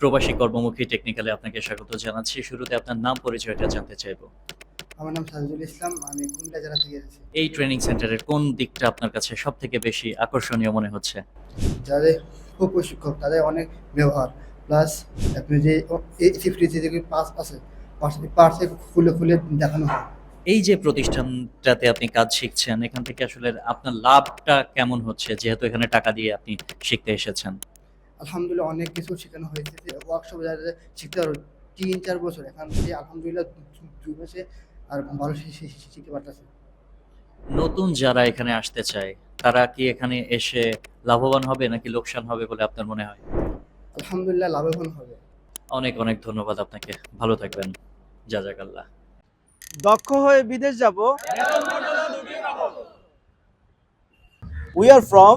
প্রবাসী কর্মমুখী টেকনিক্যালে আপনাকে স্বাগত জানাচ্ছি। শুরুতে আপনার নাম পরিচয়টা জানতে চাইব। আমার নাম সাজিদুল ইসলাম আমি কুমিল্লা জেলা থেকে এসেছি। এই ট্রেনিং সেন্টারের কোন দিকটা আপনার কাছে সব থেকে বেশি আকর্ষণীয় মনে হচ্ছে? যাদের খুব প্রশিক্ষক তাদের অনেক ব্যবহার প্লাস আপনি যে সিফটি যে পাস আছে পার্সে খুলে খুলে দেখানো হয়। এই যে প্রতিষ্ঠানটাতে আপনি কাজ শিখছেন এখান থেকে আসলে আপনার লাভটা কেমন হচ্ছে যেহেতু এখানে টাকা দিয়ে আপনি শিখতে এসেছেন? আলহামদুলিল্লাহ অনেক কিছু শেখানো হয়েছে যে ওয়ার্কশপ যারা শিখতে পারো তিন চার বছর এখান থেকে আলহামদুলিল্লাহ দুই মাসে আর ভালো শিখতে পারতেছে। নতুন যারা এখানে আসতে চায় তারা কি এখানে এসে লাভবান হবে নাকি লোকসান হবে বলে আপনার মনে হয়? আলহামদুলিল্লাহ লাভবান হবে। অনেক অনেক ধন্যবাদ আপনাকে। ভালো থাকবেন। জাজাকাল্লাহ। দক্ষ হয়ে বিদেশ যাব। We are from